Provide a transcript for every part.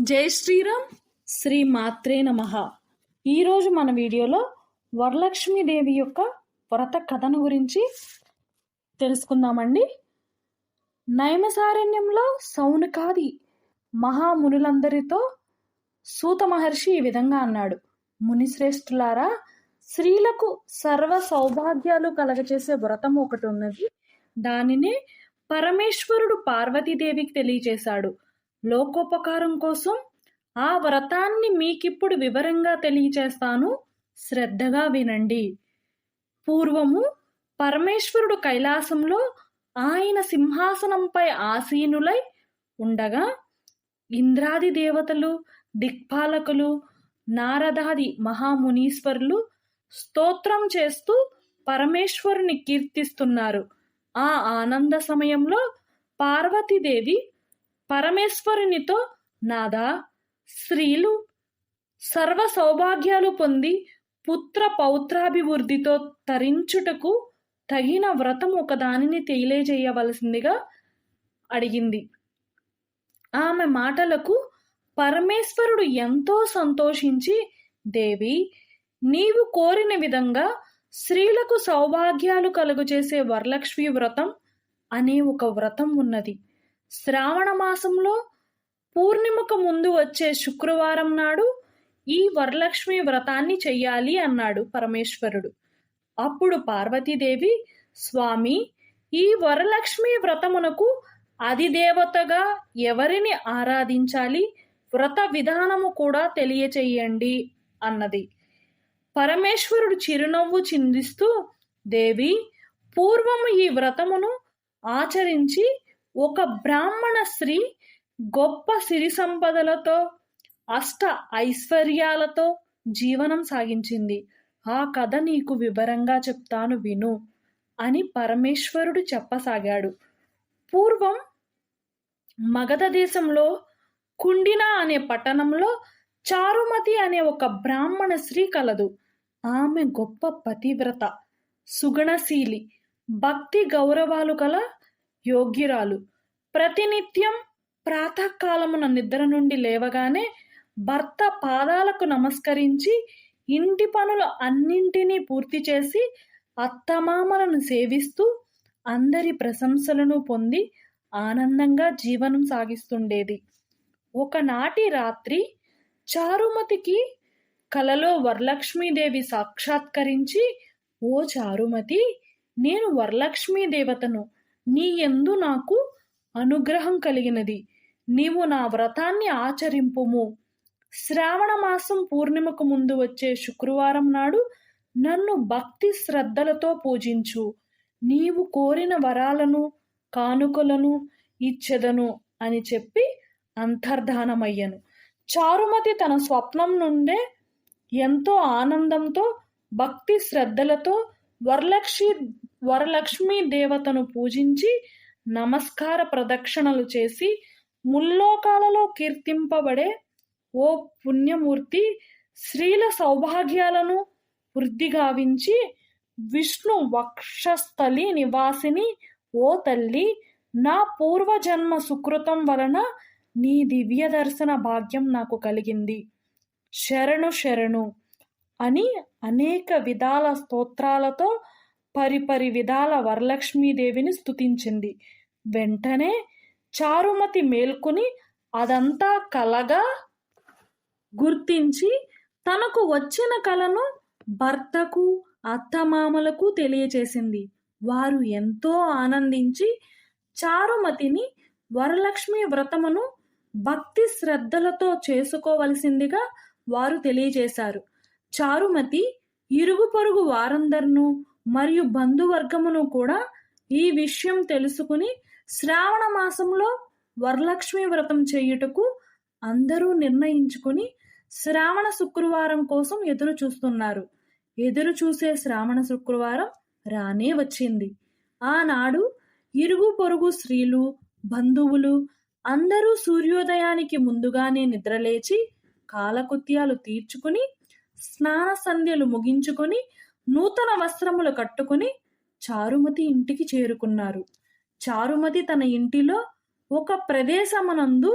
జై శ్రీరామ్. శ్రీ మాత్రే నమ. ఈరోజు మన వీడియోలో వరలక్ష్మీదేవి యొక్క వ్రత కథను గురించి తెలుసుకుందామండి. నయమసారణ్యంలో సౌనకాది మహామునులందరితో సూత మహర్షి ఈ విధంగా అన్నాడు. మునిశ్రేష్ఠులారా స్త్రీలకు సర్వ సౌభాగ్యాలు కలగచేసే వ్రతం ఒకటి ఉన్నది. దానినే పరమేశ్వరుడు పార్వతీదేవికి తెలియచేశాడు లోకోపకారం కోసం ఆ వ్రతాన్ని మీకిప్పుడు వివరంగా తెలియచేస్తాను. శ్రద్ధగా వినండి. పూర్వము పరమేశ్వరుడు కైలాసంలో ఆయన సింహాసనంపై ఆసీనులై ఉండగా ఇంద్రాది దేవతలు దిక్పాలకులు నారదాది మహామునీశ్వరులు స్తోత్రం చేస్తూ పరమేశ్వరుని కీర్తిస్తున్నారు. ఆ ఆనంద సమయంలో పార్వతీదేవి పరమేశ్వరునితో నాదా? స్త్రీలు సర్వ సౌభాగ్యాలు పొంది పుత్ర పౌత్రాభివృద్ధితో తరించుటకు తగిన వ్రతం ఒకదానిని తెలియజేయవలసిందిగా అడిగింది. ఆమె మాటలకు పరమేశ్వరుడు ఎంతో సంతోషించి దేవి నీవు కోరిన విధంగా స్త్రీలకు సౌభాగ్యాలు కలుగజేసే వరలక్ష్మి వ్రతం అనే ఒక వ్రతం ఉన్నది. శ్రావణ మాసంలో పూర్ణిమకు ముందు వచ్చే శుక్రవారం నాడు ఈ వరలక్ష్మి వ్రతాన్ని చెయ్యాలి అన్నాడు పరమేశ్వరుడు. అప్పుడు పార్వతీదేవి స్వామి ఈ వరలక్ష్మి వ్రతమునకు అధిదేవతగా ఎవరిని ఆరాధించాలి? వ్రత విధానము కూడా తెలియచేయండి అన్నది. పరమేశ్వరుడు చిరునవ్వు చిందిస్తూ దేవి పూర్వము ఈ వ్రతమును ఆచరించి ఒక బ్రాహ్మణ స్త్రీ గొప్ప సిరి సంపదలతో అష్ట ఐశ్వర్యాలతో జీవనం సాగించింది. ఆ కథ నీకు వివరంగా చెప్తాను విను అని పరమేశ్వరుడు చెప్పసాగాడు. పూర్వం మగధ దేశంలో కుండిన అనే పట్టణంలో చారుమతి అనే ఒక బ్రాహ్మణ స్త్రీ కలదు. ఆమె గొప్ప పతివ్రత సుగుణశీలి భక్తి గౌరవాలు గల యోగ్యురాలు. ప్రతినిత్యం ప్రాతకాలమున నిద్ర నుండి లేవగానే భర్త పాదాలకు నమస్కరించి ఇంటి పనులు అన్నింటినీ పూర్తి చేసి అత్తమామలను సేవిస్తూ అందరి ప్రశంసలను పొంది ఆనందంగా జీవనం సాగిస్తుండేది. ఒకనాటి రాత్రి చారుమతికి కలలో వరలక్ష్మీదేవి సాక్షాత్కరించి ఓ చారుమతి నేను వరలక్ష్మీ దేవతను నీ ఎందు నాకు అనుగ్రహం కలిగినది. నీవు నా వ్రతాన్ని ఆచరింపుము. శ్రావణ మాసం పూర్ణిమకు ముందు వచ్చే శుక్రవారం నాడు నన్ను భక్తి శ్రద్ధలతో పూజించు. నీవు కోరిన వరాలను కానుకలను ఇచ్చెదను అని చెప్పి అంతర్ధానమయ్యను. చారుమతి తన స్వప్నం నుండే ఎంతో ఆనందంతో భక్తి శ్రద్ధలతో వరలక్ష్మి వరలక్ష్మీ దేవతను పూజించి నమస్కార ప్రదక్షిణలు చేసి ముల్లోకాలలో కీర్తింపబడే ఓ పుణ్యమూర్తి స్త్రీల సౌభాగ్యాలను వృద్ధిగావించి విష్ణు వక్షస్థలి నివాసిని ఓ తల్లి నా పూర్వజన్మ సుకృతం వలన నీ దివ్య దర్శన భాగ్యం నాకు కలిగింది. శరణు శరణు అని అనేక విధాల స్తోత్రాలతో పరిపరి విధాల వరలక్ష్మీదేవిని స్తుతించింది. వెంటనే చారుమతి మేల్కొని అదంతా కలగా గుర్తించి తనకు వచ్చిన కలను భర్తకు అత్తమామలకు తెలియచేసింది. వారు ఎంతో ఆనందించి చారుమతిని వరలక్ష్మి వ్రతమును భక్తి శ్రద్ధలతో చేసుకోవలసిందిగా వారు తెలియజేశారు. చారుమతి ఇరుగు పొరుగు వారందరినూ మరియు బంధువర్గమును కూడా ఈ విషయం తెలుసుకుని శ్రావణ మాసంలో వరలక్ష్మి వ్రతం చేయుటకు అందరూ నిర్ణయించుకుని శ్రావణ శుక్రవారం కోసం ఎదురు చూస్తున్నారు. ఎదురు చూసే శ్రావణ శుక్రవారం రానే వచ్చింది. ఆనాడు ఇరుగు పొరుగు స్త్రీలు బంధువులు అందరూ సూర్యోదయానికి ముందుగానే నిద్రలేచి కాలకృత్యాలు తీర్చుకుని స్నాన సంధ్యలు ముగించుకొని నూతన వస్త్రములు కట్టుకుని చారుమతి ఇంటికి చేరుకున్నారు. చారుమతి తన ఇంటిలో ఒక ప్రదేశమనందు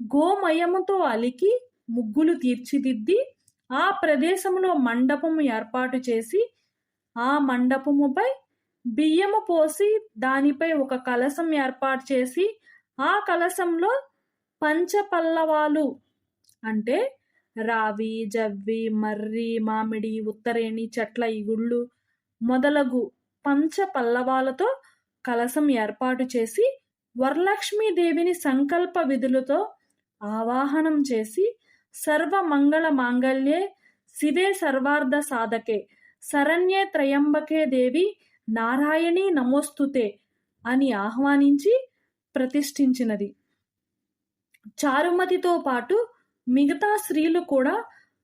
గోమయముతో అలికి ముగ్గులు తీర్చిదిద్ది ఆ ప్రదేశంలో మండపము ఏర్పాటు చేసి ఆ మండపముపై బియ్యము పోసి దానిపై ఒక కలశం ఏర్పాటు చేసి ఆ కలశంలో పంచపల్లవాలు అంటే రావి జవ్వి మర్రి మామిడి ఉత్తరేణి చెట్ల ఇగుళ్ళు మొదలగు పంచ పల్లవాలతో కలసం ఏర్పాటు చేసి వరలక్ష్మీదేవిని సంకల్ప విధులతో ఆవాహనం చేసి సర్వ మంగళ మాంగళ్యే శివే సర్వార్థ సాధకే శరణ్యే త్రయంబకే దేవి నారాయణి నమోస్తుతే అని ఆహ్వానించి ప్రతిష్ఠించినది. చారుమతితో పాటు మిగతా స్త్రీలు కూడా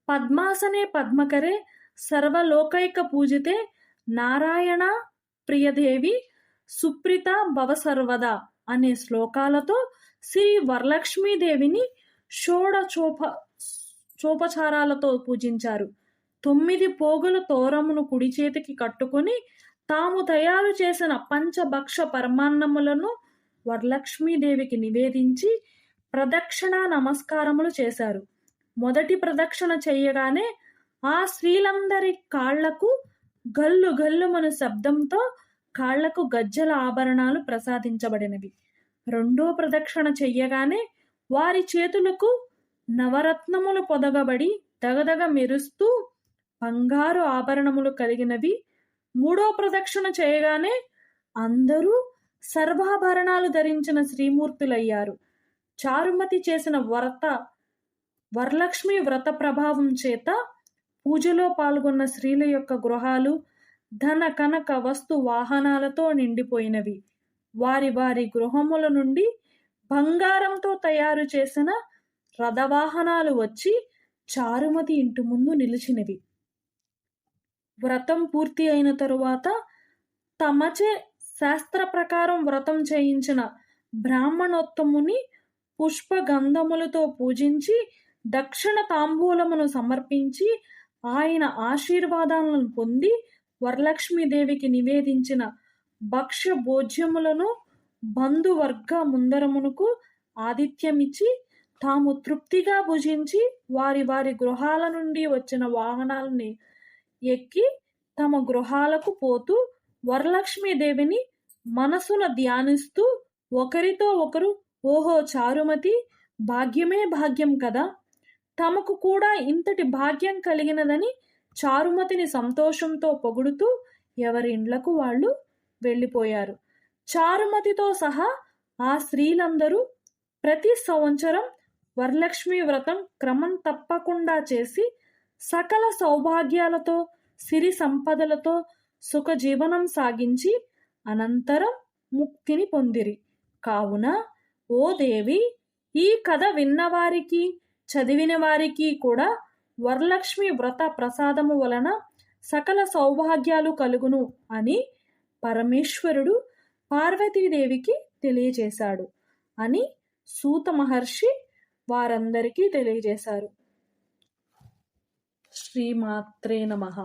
పద్మాసనే పద్మకరే సర్వలోకైక పూజితే నారాయణ ప్రియదేవి సుప్రిత భవసర్వద అనే శ్లోకాలతో శ్రీ వరలక్ష్మీదేవిని షోడచోప చోపచారాలతో పూజించారు. తొమ్మిది పోగుల తోరమును కుడి చేతికి కట్టుకొని తాము తయారు చేసిన పంచభక్ష పరమాన్నములను వరలక్ష్మీదేవికి నివేదించి ప్రదక్షిణ నమస్కారములు చేశారు. మొదటి ప్రదక్షిణ చేయగానే ఆ స్త్రీలందరి కాళ్ళకు గల్లు గల్లుమను శబ్దంతో కాళ్ళకు గజ్జల ఆభరణాలు ప్రసాదించబడినవి. రెండో ప్రదక్షిణ చెయ్యగానే వారి చేతులకు నవరత్నములు పొదగబడి దగదగ మెరుస్తూ బంగారు ఆభరణములు కలిగినవి. మూడో ప్రదక్షిణ చేయగానే అందరూ సర్వాభరణాలు ధరించిన శ్రీమూర్తులయ్యారు. చారుమతి చేసిన వ్రత వరలక్ష్మి వ్రత ప్రభావం చేత పూజలో పాల్గొన్న స్త్రీల యొక్క గృహాలు ధన కనక వస్తు వాహనాలతో నిండిపోయినవి. వారి వారి గృహముల నుండి బంగారంతో తయారు చేసిన రథవాహనాలు వచ్చి చారుమతి ఇంటి ముందు నిలిచినవి. వ్రతం పూర్తి అయిన తరువాత తమచే శాస్త్ర ప్రకారం వ్రతం చేయించిన బ్రాహ్మణోత్తముని పుష్పగంధములతో పూజించి దక్షిణ తాంబూలమును సమర్పించి ఆయన ఆశీర్వాదాలను పొంది వరలక్ష్మీదేవికి నివేదించిన భక్ష్య భోజ్యములను బంధువర్గ ముందరమునకు ఆతిథ్యమిచ్చి తాము తృప్తిగా భుజించి వారి వారి గృహాల నుండి వచ్చిన వాహనాలని ఎక్కి తమ గృహాలకు పోతూ వరలక్ష్మీదేవిని మనసున ధ్యానిస్తూ ఒకరితో ఒకరు ఓహో చారుమతి భాగ్యమే భాగ్యం కదా. తమకు కూడా ఇంతటి భాగ్యం కలిగినదని చారుమతిని సంతోషంతో పొగుడుతూ ఎవరి ఇండ్లకు వాళ్ళు వెళ్ళిపోయారు. చారుమతితో సహా ఆ స్త్రీలందరూ ప్రతి సంవత్సరం వరలక్ష్మి వ్రతం క్రమం తప్పకుండా చేసి సకల సౌభాగ్యాలతో సిరి సంపదలతో సుఖ జీవనం సాగించి అనంతరం ముక్తిని పొందిరి. కావున ఓ దేవి ఈ కథ విన్నవారికి చదివిన వారికి కూడా వరలక్ష్మి వ్రత ప్రసాదము వలన సకల సౌభాగ్యాలు కలుగును అని పరమేశ్వరుడు పార్వతీదేవికి తెలియజేశాడు అని సూత మహర్షి వారందరికీ తెలియజేశారు. శ్రీమాత్రే నమః.